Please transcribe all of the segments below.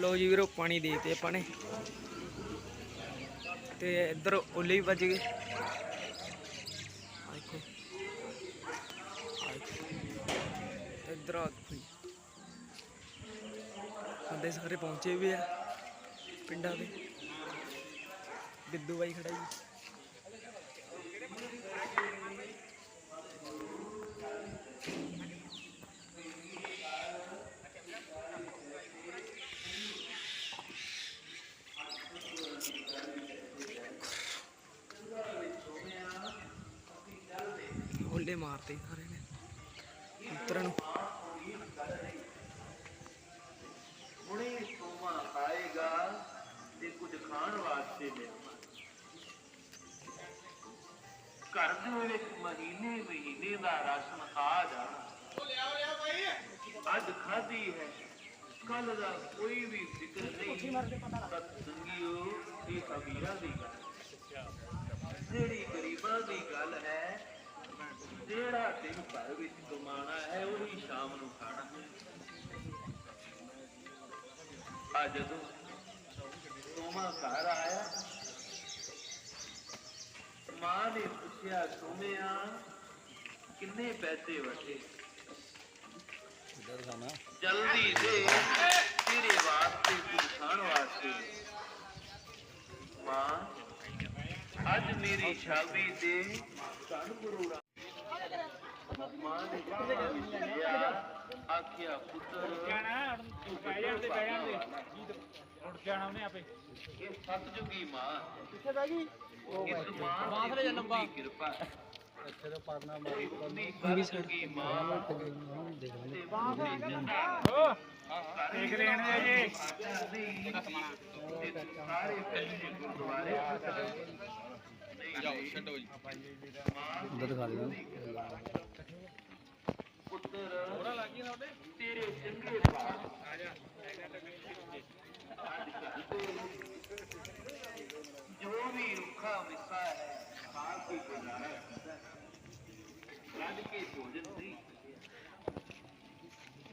ਲੋ ਜੀ ਵੀਰੋ, ਪਾਣੀ ਦੇ ਤੇ ਆਪਾਂ ਨੇ। ਤੇ ਇੱਧਰ ਓਲੇ ਵੀ ਵੱਜ ਗਏ। ਆਹ ਦੇਖੋ। ਆਹ ਦੇਖੋ। ਇੱਧਰ ਆ ਬੰਦੇ ਸਾਰੇ ਪਹੁੰਚੇ ਵੀ ਆ ਪਿੰਡਾਂ ਦੇ। ਬਿੱਦੂ ਬਾਈ ਖੜਾ ਜੀ ਓਲੇ ਮਾਰਤੇ ਸਾਰੇ ਨੇ। ਕਬੂਤਰਾਂ ਨੂੰ ਹੁਣੇ ਸੋਮਾ ਆਏਗਾ ਤੇ ਕੁਝ ਖਾਣ ਵਾਸਤੇ ਲਿਆਵਾਂ ਘਰ ਦੇ ਵਿੱਚ ਮਹੀਨੇ ਮਹੀਨੇ ਦਾ ਰਾਸ਼ਨ ਆ ਜਾਣਾ। ਅੱਜ ਖਾਧੀ ਹੈ। ਕੱਲ ਦਾ ਕੋਈ ਵੀ ਫਿਕਰ ਨਹੀਂ। ਸਤ ਇਹ ਕਬੀਰਾ ਦੀ ਗੱਲ। ਜਿਹੜੀ ਗਰੀਬਾਂ ਦੀ ਗੱਲ ਹੈ ਜਿਹੜਾ ਦਿਨ ਭਰ ਵਿੱਚ ਕਮਾਣਾ ਹੈ, ਉਹੀ ਸ਼ਾਮ ਨੂੰ ਖਾਣਾ ਆ ਜਦੋਂ ਸੋਮਾ ਘਰ ਆਇਆ, ਮਾਂ ਨੇ ਪੁੱਛਿਆ, ਸੋਮਿਆ, ਕਿੰਨੇ ਪੈਸੇ ਵਟੇ ਜਲਦੀ ਦੇ, ਤੇਰੇ ਵਾਸਤੇ ਖਾਣ ਵਾਸਤੇ। ਮਾਂ, ਅੱਜ ਮੇਰੀ ਸ਼ਾਦੀ ਤੇ ਧੰਨ ਗੁਰੂ ਰਾ- ਮਾਂ ਨੇ ਕਿਹਾ ਆਖਿਆ ਪੁੱਤਰ ਤੂੰ ਬਹਿ ਜਾਂਦੇ ਬਹਿ ਜਾਂਦੇ ਉੱਠ ਜਾਣਾ ਉਹਨੇ ਆਪੇ ਇਹ ਸਤਜੁਗੀ ਮਾਂ ਕਿੱਥੇ ਬਹਿ ਗਈ ਇਸ ਮਾਂ ਬਾਹਰ ਲੈ ਜਾ ਲੰਬਾ। ਦੀ ਕਿਰਪਾ ਇੱਥੇ ਤਾਂ ਪਰਨਾ ਇਤਨੀ ਸਤਜੁਗੀ ਮਾਂ ਤੇ ਦੇਖ ਲੈਣ ਦੇ ਜੀ ਜੀ ਸਾਰੇ ਪੈਸੇ ਗੁਰਦੁਆਰੇ ਜਾਓ ਛੱਡੋ ਜੀ ਉਧਰ ਦਿਖਾ ਦੇਣਾ ਪੁੱਤਰ ਤੇਰੇ ਚੰਗੇ ਭਾਗ ਜੋ ਵੀ ਰੁੱਖਾ ਮਿੱਸਾ ਹੈ ਖਾ ਕੇ ਗੁਜ਼ਾਰਾ ਰੱਜ ਕੇ ਭੋਜਨ ਨਹੀਂ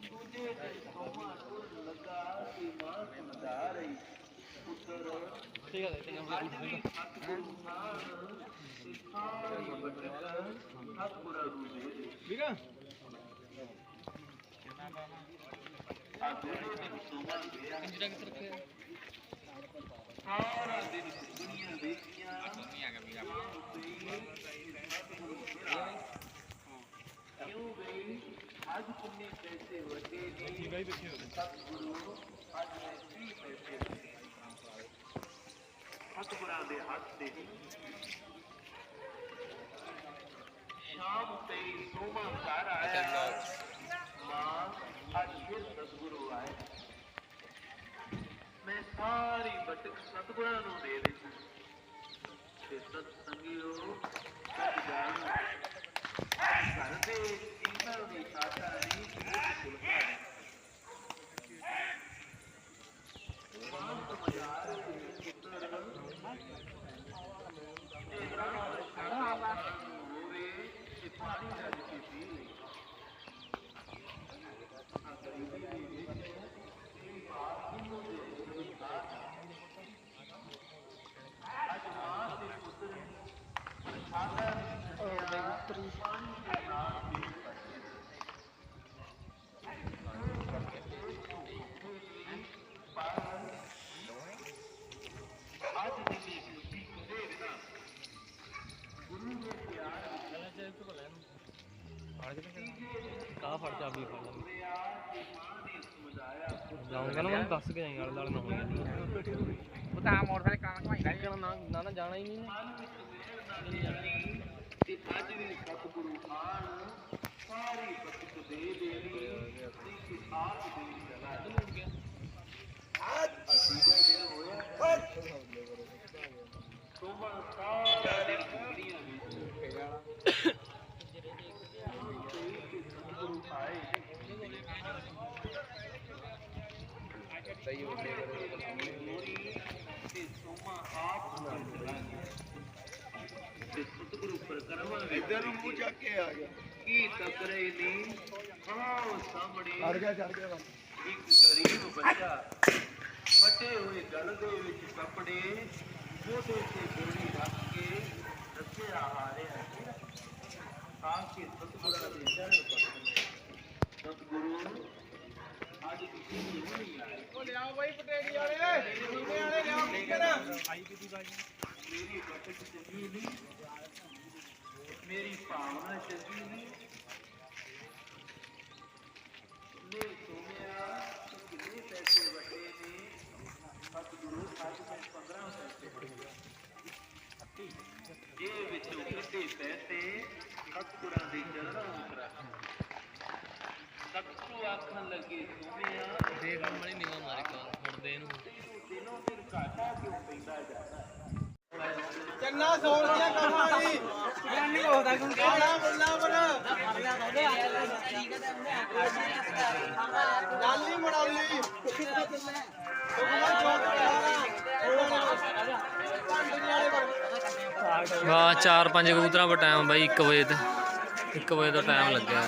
ਦੂਜੇ ਦਿਨ ਸੋਮਾ ਤੁਰ ਲੱਗਾ ਕਿ ਮਾਂ ਸਮਝਾ ਰਹੀ ਪੁੱਤਰ ਠੀਕ ਹੈ ਠੀਕ ਹੈ ਅੱਜ ਵੀ ਸਤਿਗੁਰੂ ਨਾਲ ਤੇ ਸਾਰੀ ਬਟਕ ਸਤਿਗੁਰਾਂ ਨੂੰ ਦੇ ਦੇ ਵੀਰ ਆ ਦੋਨੋਂ ਦਿਨ ਸੋਮਾ ਗਿਆ ਕਿੰਨਾ ਕਿੱਥੇ ਰੱਖਿਆ ਸਾਰਾ ਦਿਨ ਦੁਨੀਆ ਦੇਖੀਆਂ ਕਿਉਂ ਗਈ ਅੱਜ ਕਿੰਨੇ ਪੈਸੇ ਵਟੇ ਨੇ ਸਤਿਗੁਰੂ ਅੱਜ ਮੈਂ 30 ਪੈਸੇ ਸਤਿਗੁਰਾਂ ਦੇ ਹੱਥ ਦੇ ਸ਼ਾਮ ਤੇ ਸੋਮਾ ਘਰ ਆਇਆ। ਮਾਂ ਅੱਜ ਫਿਰ ਸਤਿਗੁਰੂ ਆਏ ਮੈਂ ਸਾਰੀ ਬਟਕ ਸਤਿਗੁਰਾਂ ਨੂੰ ਦੇ ਦਿੱਤੀ ਤੇ ਸਤ ਸੰਗਿਓ ਸਤ ਜਾਣ ਘਰ ਦੇ ਇਹਨਾਂ ਦੀ ਸਾਥਾ ਨਹੀਂ ਇਹ ਸੁਲਖਾ ਹੈ ਮਾਂ ਤੋਂ ਮਜ਼ਾਰ ਪੁੱਤਰ ਇਹ ਰਾਹ ਸ਼ਾਹ ਹੋਵੇ ਤੇ ਪਾਣੀ ਰੱਜ ਕੇ ਪੀ ਲਈ ਆ ਗਰੀਬੀ ਦੇ ਵਿੱਚ ਇਹ ਬਾਤ ਨੂੰ ਦੇ ਅੱਜ ਮਾਂ ਦੇ ਪੁੱਤਰ ਪ੍ਰਸ਼ਾਦਾ ਪਾਣੀ ਦੇ ਨਾਲ ਵੀ ਅੱਜ ਦੀ ਵੀ ਖੁਸ਼ੀ ਕਿਤੇ ਨਾ ਗੁਰੂ ਦੇ ਪਿਆਰ ਕਾ ਫੜ ਚਾਬੀ ਫੜ ਲਾ ਪਿਆਰ ਤੇ ਮਾਂ ਨੇ ਸਮਝਾਇਆ ਜਾਊਂਗਾ ਨਾ ਮੈਨੂੰ ਦੱਸ ਕੇ ਜਾਈਂ ਆਲੇ ਦਾਲੇ ਨਾ ਹੋਈ। ਉਹ ਤਾਂ ਮੋਟਰਸਾਈਕਲ ਕਾਂ ਘਮਾਈ ਨਾ ਨਾ ਨਾ ਜਾਣਾ ਹੀ ਨਹੀਂ ਨਾ ਤੇ ਅੱਜ ਵੀ ਸਤਿਗੁਰੂ ਆਣ ਸਾਰੀ ਬਖਸ਼ ਦੇ ਦੇਣੀ ਤੇ ਆਪ ਦੇ ਚਲਾ ਅੱਜ ਦਾ ਦਿਨ ਹੋਇਆ ਸੋਮਾ ਸਾਰਾ ਦਿਨ ਕੁੜੀਆਂ ਵਿੱਚ ਸਤਿਗੁਰੂ ਸਹੀ ਹੋ ਤੇ ਸੋਮਾ ਆਪ ਚਲਾ ਗਿਆ ਤੇ ਸਤਿਗੁਰੂ ਪ੍ਰਕਰਮਾਂ ਵਿੱਚ ਇਧਰ ਨੂੰ ਮੂੰਹ ਚੱਕ ਕੇ ਆ ਗਿਆ ਕੀ ਤਕਰੇ ਨਹੀਂ ਆਹ ਸਾਹਮਣੇ ਗਿਆ ਚੜ ਗਿਆ ਇੱਕ ਗਰੀਬ ਬੱਚਾ ਫਟੇ ਹੋਏ ਗਲ ਦੇ ਵਿੱਚ ਕੱਪੜੇ ਮੋਢੇ ਤੇ ਬੋਰੀ ਰੱਖ ਕੇ ਦੱਸਿਆ ਆ ਰਿਹਾ ਹੈ ਆ ਕੇ ਸਤਿਗੁਰਾਂ ਦੇ ਚਰਨ ਪਕੜਨੇ ਸਤਿਗੁਰੂ ਅੱਜ ਤੁਸੀਂ ਨਹੀਂ ਆਏ ਉਹ ਲਿਆਓ ਬਾਈ ਪਟੇੜੀ ਵਾਲੇ। ਸੀਨੇ ਵਾਲੇ ਲਿਆਓ ਕਿੱਕਰ ਮੇਰੀ ਬਖਸ਼ ਚੰਗੀ ਨਹੀਂ ਮੇਰੀ ਭਾਵਨਾ ਚੰਗੀ ਨਹੀਂ। ਨੇ ਸੁਣਿਆ ਕਿ ਕਿੰਨੇ ਪੈਸੇ ਵੱਡੇ ਨੇ। ਸਤਿਗੁਰੂ ਅੱਜ ਮੈਂ 15 ਪੈਸੇ ਵੱਡੇ ਇਹ ਵਿੱਚੋਂ ਕੱਢੇ ਪੈਸੇ ਸਤਿਗੁਰਾਂ ਦੇ ਚਰਨਾਂ ਉੱਪਰ ਰੱਖ ਸਤਿਗੁਰੂ ਆਖਣ ਲੱਗੇ ਸੁਣਿਆ ਦੇਖ ਮਣੀ ਨਿਵਾ ਮਾਰੇ ਕਾਲ ਫੜਦੇ ਇਹਨੂੰ ਦਿਨੋਂ ਦਿਨ ਘਾਟਾ ਕਿਉਂ ਪੈਂਦਾ ਜਾਂਦਾ ਹੈ ਚੰਨਾ ਸੌਰ ਦੀਆਂ ਕੰਮਾਂ ਦੀ ਨਹੀਂ ਹੋਦਾ ਕੋਈ ਕਾਲਾ ਮੁੱਲਾ ਬਣਾ ਡਾਲੀ ਮੜਾਲੀ ਵਾਹ ਚਾਰ ਪੰਜ ਕਬੂਤਰਾਂ ਦਾ ਟਾਈਮ ਬਾਈ 1 ਵਜੇ ਤੇ। 1 ਵਜੇ ਦਾ ਟਾਈਮ ਲੱਗਿਆ।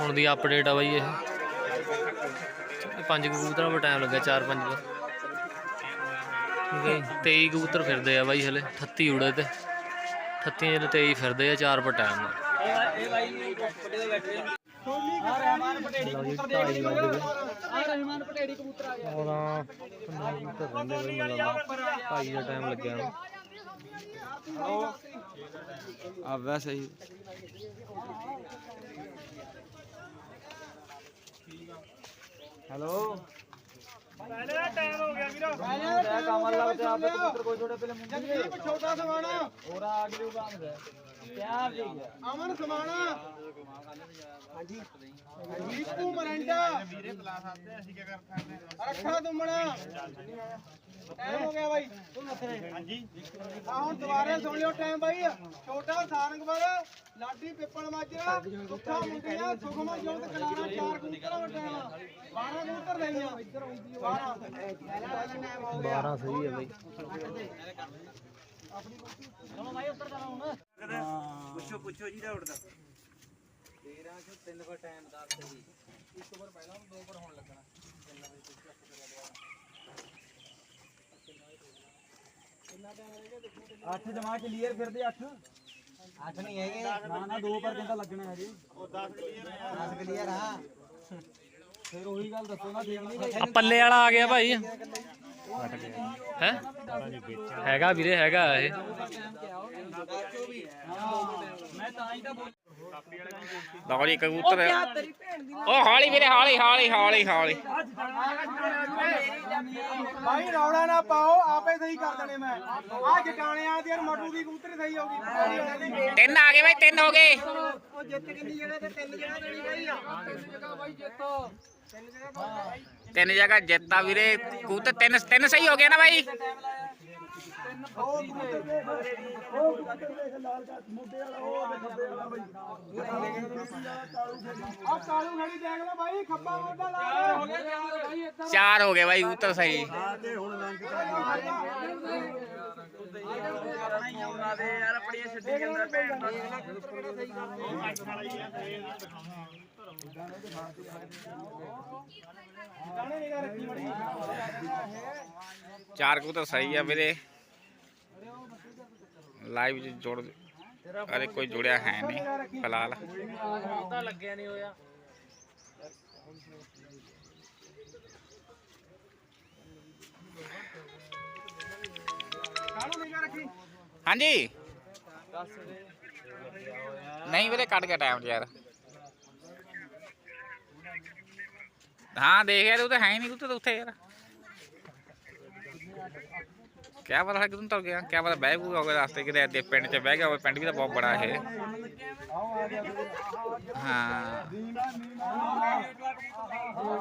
ਹੁਣ ਦੀ ਅਪਡੇਟ ਆ ਬਾਈ ਇਹ। ਪੰਜ ਕਬੂਤਰਾਂ ਦਾ ਟਾਈਮ ਲੱਗਿਆ, ਚਾਰ ਪੰਜ ਦਾ। ਠੀਕ 23 ਕਬੂਤਰ ਫਿਰਦੇ ਆ ਬਾਈ ਹਲੇ 38 ਉੜੇ ਤੇ। 38 ਜਿਹੜੇ 23 ਫਿਰਦੇ ਆ, ਚਾਰ ਪਰ ਟਾਈਮ ਇਹ ਬਾਈ ਪੱਟੇ ਦੇ ਬੈਠੇ ਆ। ਰਹਿਮਾਨ ਪਟੇੜੀ ਕਬੂਤਰ ਦੇਖ ਲਈ ਆ ਰਹਿਮਾਨ ਪਟੇੜੀ ਕਬੂਤਰ ਆ ਗਿਆ 14 15 ਕਬੂਤਰ ਰਹਿੰਦੇ ਬਾਈ ਮੈਨੂੰ ਲੱਗਦਾ ਦਾ ਟਾਈਮ ਲੱਗਿਆ ਆ ਵੈਸੇ ਹੀ। ਹੈਲੋ ਪਹਿਲੇ ਟਾਈਮ ਹੋ ਗਿਆ ਵੀਰੋ। ਲੱਗ ਆਪੇ ਕੋਈ ਛੋਟੇ ਪਹਿਲੇ ਮੁੰਡੇ ਜਗਦੀਪ ਛੋਟਾ ਸਮਾਣਾ ਹੋਰ ਅਗਲੀ ਪਿਆਰ ਜੀ ਅਮਨ ਸਮਾਣਾ ਹਾਂਜੀ। ਦੀਪੂ ਮਰੰਡਾ। ਵੀਰੇ ਬੁਲਾ ਸਕਦੇ ਅਸੀਂ ਕੀ ਕਰ ਸਕਦੇ ਰੱਖਾ ਤੁਮਣਾ ਟਾਈਮ ਹੋ ਗਿਆ ਬਾਈ। ਹਾਂਜੀ। ਆ ਹੁਣ ਦੁਬਾਰਾ ਸੁਣ ਲਿਓ ਟਾਈਮ ਬਾਈ। ਛੋਟਾ ਸਾਰੰਗਵਰ ਲਾਡੀ ਪਿੱਪਲ ਮਾਜਰਾ ਸੁੱਖਾ ਮੁੰਡਿਆ ਸੁਖਮਾ ਜੋਤ ਕਲਾਣਾ ਚਾਰ ਕਬੂਤਰਾਂ ਟਾਈਮ 12 ਕਬੂਤਰ ਲਈਆਂ। 12 12 ਸਹੀ ਹੈ ਬਾਈ। ਪੁੱਛੋ ਪੁੱਛੋ ਜੀ ਦਾ। ਉੜਦਾ 13 ਚੋਂ 3 ਦਾ ਟਾਈਮ ਦੱਸ ਜੀ। ਇੱਕ ਵਾਰ ਪਹਿਲਾਂ ਦੋ ਵਾਰ ਹੋਣ ਲੱਗਣਾ। ਅੱਠ ਜਮਾ ਕਲੀਅਰ ਫਿਰਦੇ ਅੱਠ। ਅੱਠ ਨਹੀਂ ਹੈਗੇ। ਨਾ ਨਾ ਦੋ ਪਰ ਕਿੰਦਾ ਲੱਗਣਾ ਹੈ ਜੀ ਉਹ 10 ਕਲੀਅਰ ਹੈ 10 ਕਲੀਅਰ ਹਾਂ ਫਿਰ ਉਹੀ ਗੱਲ ਦੱਸੋ ਨਾ ਦੇਖ ਨਹੀਂ ਆ ਪੱਲੇ ਵਾਲਾ ਆ ਗਿਆ ਭਾਈ। ਹੈ? ਹੈਗਾ ਵੀਰੇ ਹੈਗਾ ਇਹ। ਮੈਂ ਤਾਂ ਹੀ ਤਾਂ ਬੋਲ ਲਓ ਜੀ ਕਬੂਤਰ। ਉਹ ਹੌਲੀ ਵੀਰੇ ਹੌਲੀ ਹੌਲੀ ਹੌਲੀ ਹੌਲੀ। ਭਾਈ ਰੌਲਾ ਨਾ ਪਾਓ ਆਪੇ ਸਹੀ ਕਰ ਦੇਣੇ ਮੈਂ। ਆ ਜਟਾਣਿਆਂ ਦੀ ਔਰ ਮਟੂ ਦੀ ਕਬੂਤਰੀ ਸਹੀ ਹੋਗੀ ਤਿੰਨ ਆ ਗਏ ਬਾਈ ਤਿੰਨ ਹੋ ਗਏ। ਉਹ ਜਿੱਤ ਕਿੰਨੀ ਜਗ੍ਹਾ ਤੇ ਤਿੰਨ ਜਗ੍ਹਾ ਦੇਣੀ ਪਈ ਆ। ਤਿੰਨ ਜਗ੍ਹਾ ਜਿੱਤਾ ਵੀਰੇ ਕਬੂਤਰ ਤਿੰਨ ਤਿੰਨ ਸਹੀ ਹੋ ਗਏ ਨਾ ਬਾਈ? ਆ ਕਾਲੂ ਘੜੀ ਦੇਖ ਲੈ ਭਾਈ ਖੱਬਾ ਮੋਢਾ ਲਾ ਹੋ ਗਿਆ ਚਾਰ ਹੋ ਗਏ ਬਾਈ, ਕਬੂਤਰ ਸਹੀ। ਉਹਨਾਂ ਦੇ ਯਾਰ ਆਪਣੀਆਂ ਛੱਡੀ ਜਾਂਦਾ ਭੈਣ ਦਾ ਜਾਣੇ ਨਿਗਾ ਰੱਖੀ ਮੜੀ ਚਾਰ ਕਬੂਤਰ ਸਹੀ ਆ ਵੀਰੇ। ਲਾਈਵ ਚ ਜੋੜ ਅਰੇ ਕੋਈ ਜੁੜਿਆ ਹੈ ਨਹੀਂ ਫਿਲਹਾਲ ਤਾਂ ਲੱਗਿਆ ਨਹੀਂ ਹੋਇਆ ਕਾਲੂ ਨਿਗਾ ਰੱਖੀ ਹਾਂਜੀ ਨਹੀਂ ਵੀਰੇ ਕੱਢ ਗਿਆ ਟਾਈਮ ਯਾਰ ਹਾਂ ਦੇਖਿਆ ਤੂੰ ਤਾਂ ਹੈ ਹੀ ਨਹੀਂ ਤੂੰ ਤਾਂ ਉੱਥੇ ਯਾਰ ਕਿਆ ਪਤਾ ਹੈ ਕਿਦੋਂ ਤੁਰ ਗਿਆ ਕਿਆ ਪਤਾ ਬਹਿ ਬੂ ਹੋਗਾ ਰਸਤੇ ਕਿਤੇ ਅੱਧੇ ਪਿੰਡ ਚ ਬਹਿ ਗਿਆ ਹੋਵੇ ਪਿੰਡ ਵੀ ਤਾਂ ਬਹੁਤ ਬੜਾ ਇਹ ਹਾਂ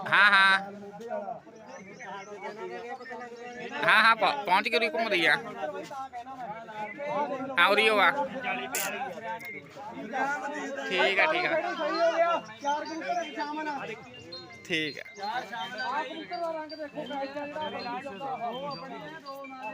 ਹਾਂ ਹਾਂ ਹਾਂ ਹਾਂ ਪਹੁੰ- ਪਹੁੰਚ ਕੇ ਉਰੀ ਘੁੰਮਦੀ ਆ ਹਾਂ ਉਰੀ ਹੋਆ ਠੀਕ ਆ ਠੀਕ ਆ ਸਹੀ ਹੋ ਗਿਆ ਚਾਰ ਕਬੂਤਰ ਇੱਕ ਸ਼ਾਮਨ ਆ ਠੀਕ ਆ ਆ ਕਬੂਤਰ ਦਾ ਰੰਗ ਦੇਖੋ ਪੈਸਾ ਜਿਹੜਾ ਬਣਾ ਜਾਂਦਾ ਉਹ ਆਪਣੇ ਦੋ ਨਾਲ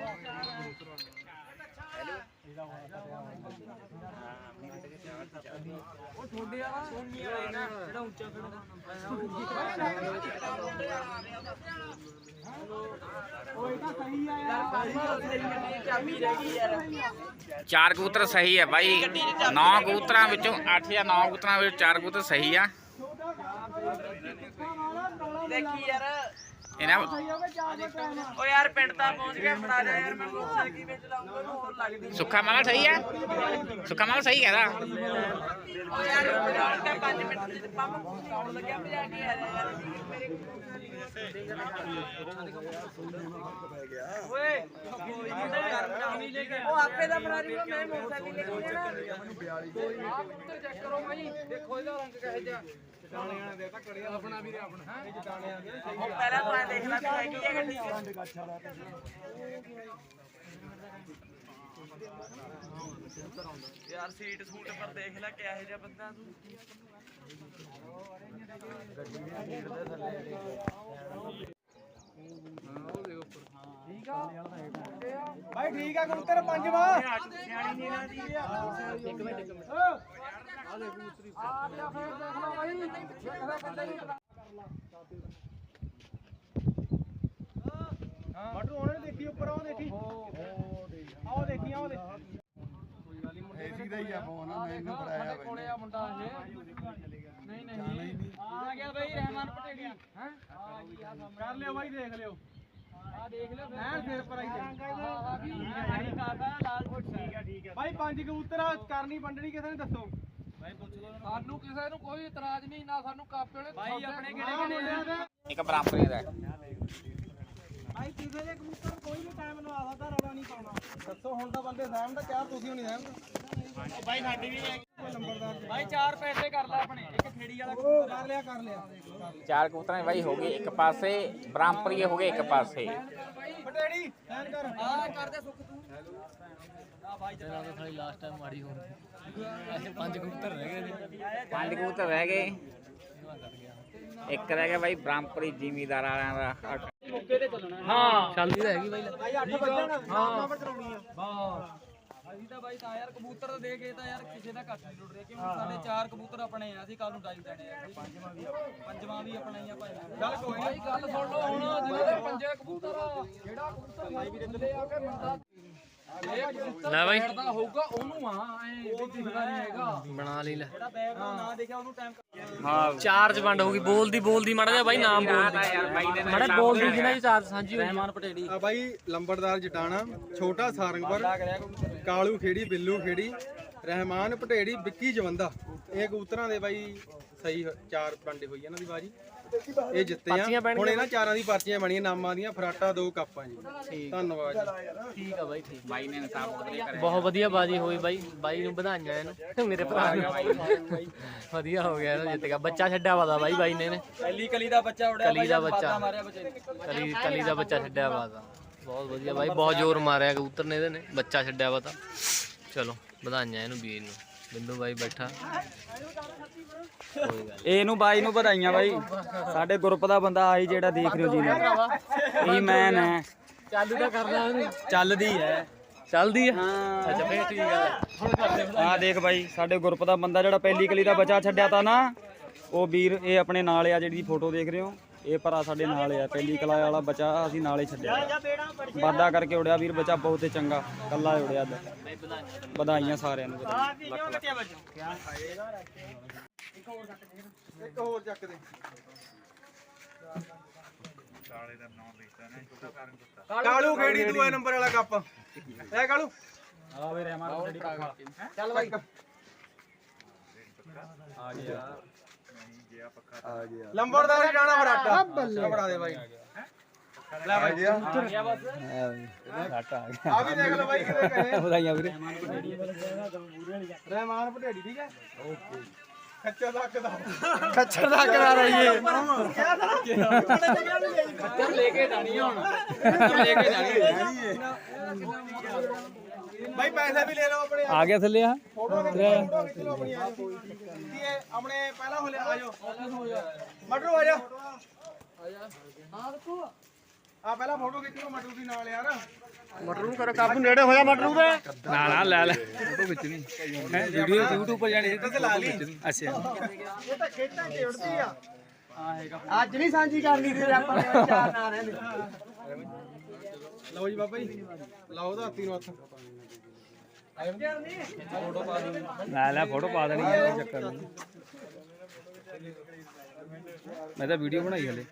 ਚਾਰ ਕਬੂਤਰ ਸਹੀ ਹੈ ਬਾਈ 9 ਕਬੂਤਰਾਂ ਵਿੱਚੋਂ 8 ਜਾਂ 9 ਕਬੂਤਰਾਂ ਵਿੱਚੋਂ ਚਾਰ ਕਬੂਤਰ ਸਹੀ ਆ ਦੇਖੀ ਯਾਰ। ਇਹਨਾਂ ਓ ਯਾਰ ਪਿੰਡ ਤਾਂ ਪਹੁੰਚ ਗਿਆ ਫੜਾ ਜਾ ਯਾਰ ਮੈਂ ਮੋਟਰਸਾਈਕਲ ਕਿਵੇਂ ਚਲਾਉਂਗਾ ਨੂੰ ਹੋਰ ਲੱਗਦੀ ਸੁੱਖਾ ਮਾਲ ਸਹੀ ਆ? ਸੁੱਖਾ ਮਾਲ ਸਹੀ ਹੈਗਾ ਓ ਯਾਰ ਜਾਣ ਕੇ 5 ਮਿੰਟ ਦੇ ਪੰਪ ਆਉਣ ਲੱਗਿਆ ਭਜਾ ਕੇ ਆ ਜਾ ਯਾਰ। ਮੇਰੇ ਓਏ ਉਹ ਆਪੇ ਦਾ ਫਰਾਰੀ ਕੋ ਮੈਂ ਮੋਟਰਸਾਈਕਲ ਲੈ ਕੇ ਜਾਣਾ ਚੈੱਕ ਕਰੋ ਭਾਈ ਦੇਖੋ ਇਹਦਾ ਰੰਗ ਕਿਹੋ ਜਿਹਾ। ਜਟਾਣਿਆਂ ਦੇ ਤਾਂ ਕੜਿਆ ਆਪਣਾ ਵੀਰੇ ਆਪਣਾ ਇਹ ਜਟਾਣਿਆਂ ਦੇ ਸਹੀ ਆ ਪਹਿਲਾਂ ਤਾਂ ਦੇਖ ਲੈ ਵੀ ਹੈਗੀ ਹੈ ਗੱਡੀ ਯਾਰ ਸੀਟ ਸੂਟ ਪਰ ਦੇਖ ਲੈ ਕਿਹੋ ਜਿਹਾ ਬੰਦਾ ਤੂੰ। ਭਾਈ ਠੀਕ ਆ ਕਬੂਤਰ ਪੰਜਵਾ। ਸਿਆਣੀ ਨੀਲਾ ਦੀ ਇੱਕ ਮਿੰਟ ਇੱਕ ਮਿੰਟ। ਆ ਦੇ ਕਬੂਤਰੀ ਆ ਲਿਆ ਫੇਰ ਦੇਖ ਲਓ ਭਾਈ ਦੇਖਦਾ ਕੱਢੇ ਹੀ ਮਟੂ ਉਹਨੇ ਦੇਖੀ ਉੱਪਰ ਉਹ ਦੇਖੀ। ਆਓ ਦੇਖੀ ਆਓ ਦੇਖ। ਏਸੀ ਦਾ ਹੀ ਆ ਫੋਨ ਮੈਨੂੰ ਬੜਾਇਆ ਕੋਲੇ ਆ ਮੁੰਡਾ ਇਹ। ਨਹੀਂ ਨਹੀਂ। ਆ ਗਿਆ ਬਈ ਰਹਿਮਾਨ ਪਟੇੜੀ ਹੈ? ਕਰ ਲਿਓ ਬਾਈ ਦੇਖ ਲਿਓ। ਆ ਦੇਖ ਲਿਓ ਫਿਰ। ਸਿਰ ਪਰ ਆਈ ਤੇ ਕਾਕਾ ਲਾਲ ਫੁੱਟ ਠੀਕ ਆ ਠੀਕ ਆ ਬਾਈ ਪੰਜ ਕਬੂਤਰ ਆ ਕਰਨੀ ਵੰਡਣੀ ਕਿਸੇ ਨੇ ਦੱਸੋ। ਸਾਨੂੰ ਕਿਸੇ ਨੂੰ ਕੋਈ ਇਤਰਾਜ਼ ਨਹੀਂ ਨਾ ਸਾਨੂੰ ਕਾਪੇ ਵਾਲੇ ਬਾਈ ਆਪਣੇ ਕਿਹੜੇ ਕਿਹੜੇ ਆ ਇੱਕ ਬਰਾਬਰੀ ਦਾ ਭਾਈ ਕਿਸੇ ਦੇ ਕਬੂਤਰ ਕੋਈ ਵੀ ਟਾਈਮ ਲਵਾ ਸਕਦਾ ਰੌਲਾ ਨਹੀਂ ਪਾਉਣਾ। ਦੱਸੋ ਹੁਣ ਤਾਂ ਬੰਦੇ ਸਹਿਮ ਦਾ ਚਾਰ ਤੁਸੀਂ ਨਹੀਂ ਸਹਿਮ ਭਾਈ ਸਾਡੀ ਵੀ ਨੰਬਰਦਾਰ ਭਾਈ ਚਾਰ ਪੈਸੇ ਕਰ ਲੈ ਆਪਣੇ ਇੱਕ ਖੇੜੀ ਵਾਲਾ ਕਬੂਤਰ ਕਰ ਲਿਆ ਕਰ ਲਿਆ। ਚਾਰ ਕਬੂਤਰਾਂ ਬਾਈ ਹੋ ਗਏ ਇੱਕ ਪਾਸੇ ਬ੍ਰਹਮਪੁਰੀ ਹੋ ਗਏ ਇੱਕ ਪਾਸੇ। ਕਰ। ਆ ਕਰਦੇ ਸੁੱਖ ਤੂੰ। ਆ ਭਾਈ ਤੇਰਾ ਤਾਂ ਸਾਡੀ ਲਾਸਟ ਟਾਈਮ ਮਾੜੀ ਹੋ ਗਈ ਐਸੇ ਪੰਜ ਕਬੂਤਰ ਰਹਿ ਗਏ ਨੇ ਪੰਜ ਕਬੂਤਰ ਰਹਿ ਗਏ। ਇੱਕ ਰਹਿ ਗਿਆ ਬਾਈ ਬ੍ਰਹਮਪੁਰੀ ਜ਼ਿਮੀਦਾਰ ਵਾਲਿਆਂ ਦਾ। ਹਾਂ। ਚੱਲਦੀ ਤਾਂ ਹੈਗੀ ਬਾਈ ਭਾਈ 8 ਵੱਜਣ। ਹਾਂ। ਕਰਾਉਣੀ ਆ। ਬਸ। ਅਸੀਂ ਤਾਂ ਬਾਈ ਤਾਂ ਯਾਰ ਕਬੂਤਰ ਦੇ ਕੇ ਤਾਂ ਯਾਰ ਕਿਸੇ ਦਾ ਘੱਟ ਨਹੀਂ ਲੁੱਟ ਰਿਹਾ ਕਿਉਂ ਸਾਡੇ ਚਾਰ ਕਬੂਤਰ ਆਪਣੇ ਆ ਅਸੀਂ ਕੱਲ ਨੂੰ ਡਾਈ ਦੇਣੇ ਆ। ਪੰਜਵਾਂ ਵੀ ਪੰਜਵਾਂ ਵੀ ਆਪਣਾ ਹੀ ਆ ਭਾਈ। ਚੱਲ ਕੋਈ ਨਹੀਂ ਗੱਲ ਸੁਣ ਲਓ ਹੁਣ ਜਿਹਨਾਂ ਦੇ ਪੰਜੇ ਕਬੂਤਰ ਆ ਜਿਹੜਾ ਕਬੂਤਰ ਭਾਈ ਵੀਰੇ ਥੱਲੇ ਆ ਕੇ ਬੰਦਾ ਲੈ ਬਾਈ। ਦਾ ਹੋਊਗਾ ਉਹਨੂੰ ਆ ਐ ਵੀ ਦਿਖਦਾ ਨਹੀਂ ਹੈਗਾ। ਬਣਾ ਲਈ ਲੈ। ਜਿਹੜਾ ਬੈਗ ਦਾ ਨਾਂ ਦੇਖਿਆ ਉਹਨੂੰ ਟਾਈਮ ਚਾਰ ਚ ਵੰਡ ਹੋ ਗਈ ਬੋਲਦੀ ਬੋਲਦੀ ਮਾੜਾ ਜਿਹਾ ਬਾਈ ਨਾਮ ਬੋਲਦੀ। ਦੇ ਮਾੜਾ ਬੋਲਦੀ ਜਿਹਨਾਂ ਚ ਚਾਰ ਸਾਂਝੀ ਹੋਈ। ਰਹਿਮਾਨ ਪਟੇੜੀ। ਆ ਬਾਈ ਲੰਬੜਦਾਰ ਜਟਾਣਾ ਛੋਟਾ ਸਾਰੰਗਪੁਰ ਕਾਲੂ ਖੇੜੀ ਬਿੱਲੂ ਖੇੜੀ ਰਹਿਮਾਨ ਪਟੇੜੀ ਵਿੱਕੀ ਜਵੰਦਾ। ਇਹ ਕਬੂਤਰਾਂ ਦੇ ਬਾਈ ਸਹੀ ਚਾਰ ਵੰਡੇ ਹੋਈ ਇਹਨਾਂ ਦੀ ਬਾਜੀ ਇਹ ਜਿੱਤੇ ਆ। ਪਰਚੀਆਂ ਹੁਣ ਇਹਨਾਂ ਚਾਰਾਂ ਦੀ ਪਰਚੀਆਂ ਬਣੀਆਂ ਨਾਮਾਂ ਦੀਆਂ ਫਰਾਟਾ ਦੋ ਕੱਪਾਂ ਜੀ। ਧੰਨਵਾਦ ਜੀ। ਠੀਕ ਆ ਬਾਈ ਠੀਕ ਬਾਈ ਨੇ ਇਨਸਾਫ ਵਧੀਆ ਕਰਿਆ। ਬਹੁਤ ਵਧੀਆ ਬਾਜੀ ਹੋਈ ਬਾਈ। ਬਾਈ ਨੂੰ ਵਧਾਈਆਂ ਇਹਨੂੰ ਮੇਰੇ ਭਰਾ ਨੂੰ। ਵਧੀਆ ਹੋ ਗਿਆ ਜਿੱਤ ਗਿਆ ਬੱਚਾ ਛੱਡਿਆ ਵਾਦਾ ਬਾਈ ਬਾਈ ਨੇ ਪਹਿਲੀ ਕਲੀ ਦਾ ਬੱਚਾ ਉੜਿਆ ਕਲੀ ਦਾ ਬੱਚਾ। ਮਾਰਿਆ ਬੱਚੇ ਨੇ ਕਲੀ ਕਲੀ ਦਾ ਬੱਚਾ ਛੱਡਿਆ ਵਾਦਾ। ਬਹੁਤ ਵਧੀਆ ਬਾਈ ਬਹੁਤ ਜ਼ੋਰ ਮਾਰਿਆ ਕਬੂਤਰ ਨੇ ਇਹਦੇ ਨੇ। ਬੱਚਾ ਛੱਡਿਆ ਵਾ ਤਾਂ ਚਲੋ ਵਧਾਈਆਂ ਇਹਨੂੰ ਵੀਰ ਨੂੰ। ਬਿੰਦੂ ਬਾਈ ਬੈਠਾ। ਇਹਨੂੰ ਬਾਈ ਨੂੰ ਵਧਾਈਆਂ ਬਾਈ। ਸਾਡੇ ਗਰੁੱਪ ਦਾ ਬੰਦਾ ਆਈ ਜਿਹੜਾ ਦੇਖ ਰਹੇ ਹੋ ਜੀ ਨੇ ਇਹ ਮੈਨ ਹੈ। ਚਾਲੂ ਤਾਂ ਕਰਨਾ ਉਹਨੂੰ। ਚੱਲਦੀ ਹੈ। ਚੱਲਦੀ ਆ ਅੱਛਾ ਫੇਰ ਠੀਕ ਕਰਦੇ ਆ ਦੇਖ ਬਾਈ ਸਾਡੇ ਗਰੁੱਪ ਦਾ ਬੰਦਾ ਜਿਹੜਾ ਪਹਿਲੀ ਕਲੀ ਦਾ ਬਚਾ ਛੱਡਿਆ ਤਾ ਨਾ ਉਹ ਵੀਰ ਇਹ ਆਪਣੇ ਨਾਲ ਆ ਜਿਹੜੀ ਫੋਟੋ ਦੇਖ ਰਹੇ ਹੋ। ਇਹ ਭਰਾ ਸਾਡੇ ਨਾਲ ਆ ਪਹਿਲੀ ਕਲਾ ਵਾਲਾ ਬਚਾ ਅਸੀਂ ਨਾਲੇ ਛੱਡਿਆ। ਵਾਦਾ ਕਰਕੇ ਉੜਿਆ ਵੀਰ ਬਚਾ ਬਹੁਤ ਹੀ ਚੰਗਾ। ਕੱਲਾ ਉੜਿਆ ਵਧਾਈਆਂ ਸਾਰਿਆਂ ਨੂੰ। ਇੱਕ ਹੋਰ ਚੱਕ ਦੇ। ਕਾਲੂ ਖੇੜੀ ਦੂਏ ਨੰਬਰ ਵਾਲਾ ਕੱਪ? ਐ ਕਾਲੂ? ਆ ਵੇ ਰਹਿਮਾਨ ਚੱਲ ਬਾਈ। ਲੰਬੜਦਾਰ ਹੀ ਜਾਣਾ ਫਰਾਟਾ ਫੜਾ ਦੇ ਬਾਈ। ਲੈ ਬਾਈ। ਆ ਵੀ ਦੇਖ ਲਓ ਬਾਈ ਕਿਤੇ ਕਹੇ। ਵਧਾਈਆਂ ਵੀਰੇ। ਰਹਿਮਾਨ ਪਟੇੜੀ ਠੀਕ ਹੈ? ਓਕੇ। ਖੱਚਾ ਦਾ ਖੱਚਰ ਦਾ ਕਰਾ ਰਹੀਏ ਖੱਤਰ ਲੈ ਕੇ ਜਾਣੀ ਹੁਣ। ਲੈ ਕੇ ਜਾਣੀ ਬਾਈ ਪੈਸੇ ਵੀ ਲੈ ਲਓ ਆਪਣੇ ਆ ਗਿਆ ਥੱਲੇ ਆ। ਫੋਟੋ ਖਿੱਚ ਲਓ ਆਪਣੀ ਆ। ਜਾਓ ਕੀ ਹੈ ਆਪਣੇ ਪਹਿਲਾਂ ਹੋਲੇ ਆ ਜਾਓ। ਮਟਰੂ ਆ ਜਾ। ਆ ਪਹਿਲਾਂ ਫੋਟੋ ਖਿੱਚ ਲਓ ਮਟਰੂ ਦੀ ਨਾਲ ਯਾਰ। ਮਟਰੂ ਕਰੋ ਕਾਬੂ ਨੇੜੇ ਹੋਇਆ ਮਟਰੂ ਦੇ? ਨਾ ਨਾ ਲੈ ਲੈ। ਫੋਟੋ ਖਿੱਚਣੀ। ਹੈ ਵੀਡੀਓ YouTube ਪਰ ਜਾਣੀ ਤੇ ਲਾ ਲਈ। ਅੱਛਾ। ਇਹ ਤਾਂ ਖੇਤਾਂ 'ਚ ਉੜਦੀ ਆ। ਅੱਜ ਨਹੀਂ ਸਾਂਝੀ ਕਰਨੀ ਤੇ ਆਪਾਂ ਨੇ ਚਾਰ ਨਾ ਰਹਿੰਦੇ ਲਓ ਜੀ ਬਾਬਾ ਜੀ। ਲਾਓ ਦਾ ਹੱਥੀ ਨੂੰ ਹੱਥ। ਲੈ ਲੈ ਫੋਟੋ ਪਾ ਦੇਣੀ ਹੈ ਚੱਕਰ ਨਹੀਂ। ਮੈਂ ਤਾਂ ਵੀਡੀਓ ਬਣਾਈ ਹਲੇ।